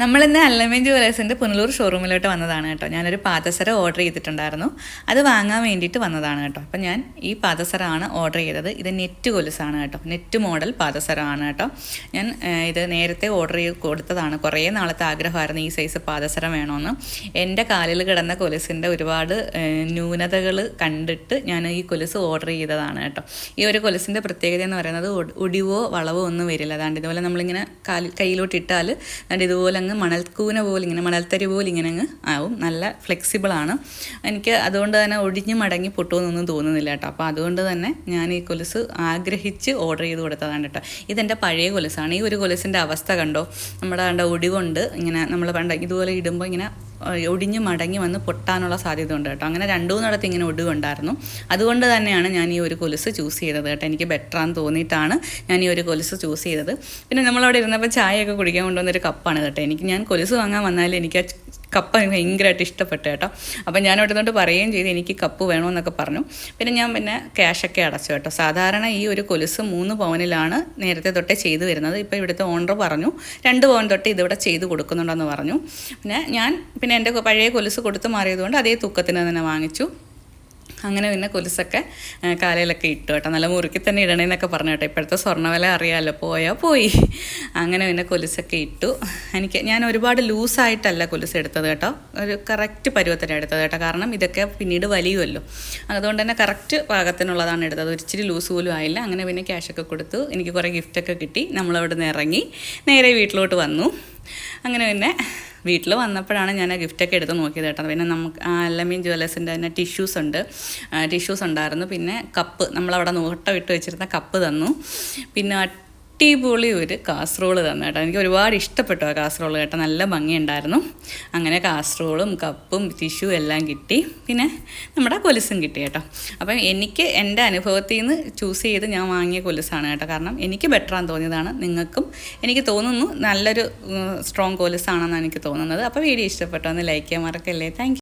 നമ്മളിന്ന് അല്ലമേൻ ജുവലേഴ്സിന്റെ പുനലൂർ ഷോറൂമിലോട്ട് വന്നതാണ് കേട്ടോ. ഞാനൊരു പാദസര ഓർഡർ ചെയ്തിട്ടുണ്ടായിരുന്നു. അത് വാങ്ങാൻ വേണ്ടിയിട്ട് വന്നതാണ് കേട്ടോ. അപ്പം ഞാൻ ഈ പാദസരമാണ് ഓർഡർ ചെയ്തത്. ഇത് നെറ്റ് കൊലുസാണ് കേട്ടോ. നെറ്റ് മോഡൽ പാദസരമാണ് കേട്ടോ. ഞാൻ ഇത് നേരത്തെ ഓർഡർ ചെയ്ത് കൊടുത്തതാണ്. കുറേ നാളത്തെ ആഗ്രഹമായിരുന്നു ഈ സൈസ് പാദസരം വേണമെന്ന് എന്റെ കാലിൽ കിടന്ന കൊലുസിന്റെ ഒരുപാട് ന്യൂനതകൾ കണ്ടിട്ട് ഞാൻ ഈ കൊലുസ് ഓർഡർ ചെയ്തതാണ് കേട്ടോ. ഈ ഒരു കൊലുസിന്റെ പ്രത്യേകത എന്ന് പറയുന്നത് ഒടിവോ വളവോ ഒന്നും വരില്ല. അതാണ്ട് ഇതുപോലെ നമ്മളിങ്ങനെ കാലിൽ കയ്യിലോട്ട് ഇട്ടാൽ അതാണ്ട് ഇതുപോലെ അങ്ങ് മണൽക്കൂന പോലെ ഇങ്ങനെ മണൽത്തരി പോലെ ഇങ്ങനെ അങ്ങ് ആവും. നല്ല ഫ്ലെക്സിബിളാണ് എനിക്ക് അതുകൊണ്ട് തന്നെ ഒടിഞ്ഞ് മടങ്ങി പൊട്ടുമെന്നൊന്നും തോന്നുന്നില്ല കേട്ടോ. അപ്പോൾ അതുകൊണ്ട് തന്നെ ഞാൻ ഈ കൊലുസ് ആഗ്രഹിച്ച് ഓർഡർ ചെയ്ത് കൊടുത്തതാണ് കേട്ടോ. ഇതെന്റെ പഴയ കൊലുസാണ്. ഈ ഒരു കൊലുസിന്റെ അവസ്ഥ കണ്ടോ? നമ്മുടെ കണ്ട ഒടിവുണ്ട്. ഇങ്ങനെ നമ്മൾ പണ്ട് ഇതുപോലെ ഇടുമ്പോൾ ഇങ്ങനെ ഒടിഞ്ഞ് മടങ്ങി വന്ന് പൊട്ടാനുള്ള സാധ്യത ഉണ്ട് കേട്ടോ. അങ്ങനെ രണ്ടു മൂന്നിടത്ത് ഇങ്ങനെ ഒടിവുണ്ടായിരുന്നു. അതുകൊണ്ട് തന്നെയാണ് ഞാൻ ഈ ഒരു കൊലുസ് ചൂസ് ചെയ്തത് കേട്ടോ. എനിക്ക് ബെറ്ററാന്ന് തോന്നിയിട്ടാണ് ഞാൻ ഈ ഒരു കൊലുസ് ചൂസ് ചെയ്തത്. പിന്നെ നമ്മളവിടെ ഇരുന്നപ്പോൾ ചായയൊക്കെ കുടിക്കാൻ കൊണ്ടുവന്നൊരു കപ്പാണ് കേട്ടോ. എനിക്ക് ഞാൻ കൊലുസ് വാങ്ങാൻ വന്നാലും എനിക്ക് ആ കപ്പ എനിക്ക് ഭയങ്കരമായിട്ട് ഇഷ്ടപ്പെട്ടു കേട്ടോ. അപ്പം ഞാൻ അവിടെ നിന്നോട്ട് പറയുകയും ചെയ്തു എനിക്ക് കപ്പ് വേണമെന്നൊക്കെ പറഞ്ഞു. പിന്നെ ഞാൻ പിന്നെ ക്യാഷൊക്കെ അടച്ചു കേട്ടോ. സാധാരണ ഈ ഒരു കൊലുസ് മൂന്ന് പവനിലാണ് നേരത്തെ തൊട്ടേ ചെയ്തു വരുന്നത്. ഇപ്പോൾ ഇവിടുത്തെ ഓണർ പറഞ്ഞു രണ്ട് പവൻ തൊട്ട് ഇതിവിടെ ചെയ്ത് കൊടുക്കുന്നുണ്ടെന്ന് പറഞ്ഞു. പിന്നെ ഞാൻ പിന്നെ എന്റെ പഴയ കൊലുസ് കൊടുത്ത് മാറിയതുകൊണ്ട് അതേ തൂക്കത്തിന് തന്നെ വാങ്ങിച്ചു. അങ്ങനെ പിന്നെ കൊലുസൊക്കെ കാലയിലൊക്കെ ഇട്ടു കേട്ടോ. നല്ല മുറുക്കി തന്നെ ഇടണേന്നൊക്കെ പറഞ്ഞു കേട്ടോ. ഇപ്പോഴത്തെ സ്വർണവില അറിയാമല്ലോ പോയാൽ പോയി. അങ്ങനെ പിന്നെ കൊലുസൊക്കെ ഇട്ടു. എനിക്ക് ഞാൻ ഒരുപാട് ലൂസായിട്ടല്ല കൊലുസ് എടുത്തത് കേട്ടോ. ഒരു കറക്റ്റ് പരുവത്തിന് എടുത്തത് കേട്ടോ. കാരണം ഇതൊക്കെ പിന്നീട് വലിയുമല്ലോ. അതുകൊണ്ട് തന്നെ കറക്റ്റ് പാകത്തിനുള്ളതാണ് എടുത്തത്. ഒരിച്ചിരി ലൂസ് പോലും ആയില്ല. അങ്ങനെ പിന്നെ ക്യാഷൊക്കെ കൊടുത്തു. എനിക്ക് കുറേ ഗിഫ്റ്റൊക്കെ കിട്ടി. നമ്മളവിടെ നിന്ന് ഇറങ്ങി നേരെ വീട്ടിലോട്ട് വന്നു. അങ്ങനെ പിന്നെ വീട്ടിൽ വന്നപ്പോഴാണ് ഞാൻ ആ ഗിഫ്റ്റൊക്കെ എടുത്ത് നോക്കിയത് കേട്ടോ. പിന്നെ നമുക്ക് അല്ലമീൻ ജ്വല്ലേഴ്സിന്റെ തന്നെ ടിഷ്യൂസ് ഉണ്ട്. ടിഷ്യൂസ് ഉണ്ടായിരുന്നു. പിന്നെ കപ്പ് നമ്മളവിടെ നോട്ടം ഇട്ട് വെച്ചിരുന്ന കപ്പ് തന്നു. പിന്നെ അടിപൊളി ഒരു കാസറോൾ തന്നു കേട്ടോ എനിക്ക് ഒരുപാട് ഇഷ്ടപ്പെട്ടു ആ കാസറോൾ കേട്ടോ. നല്ല ഭംഗിയുണ്ടായിരുന്നു. അങ്ങനെ കാസറോളും കപ്പും ടിഷ്യൂ എല്ലാം കിട്ടി. പിന്നെ നമ്മുടെ കൊലുസും കിട്ടി കേട്ടോ. അപ്പം എനിക്ക് എന്റെ അനുഭവത്തിൽ നിന്ന് ചൂസ് ചെയ്ത് ഞാൻ വാങ്ങിയ കൊലുസാണ് കേട്ടോ. കാരണം എനിക്ക് ബെറ്ററാന്ന് തോന്നിയതാണ്. നിങ്ങൾക്കും എനിക്ക് തോന്നുന്നു നല്ലൊരു സ്ട്രോങ് കൊലുസാണെന്നാണ് എനിക്ക് തോന്നുന്നത്. അപ്പോൾ വീഡിയോ ഇഷ്ടപ്പെട്ടോ ഒന്ന് ലൈക്ക് ചെയ്യാൻ മറക്കല്ലേ. താങ്ക്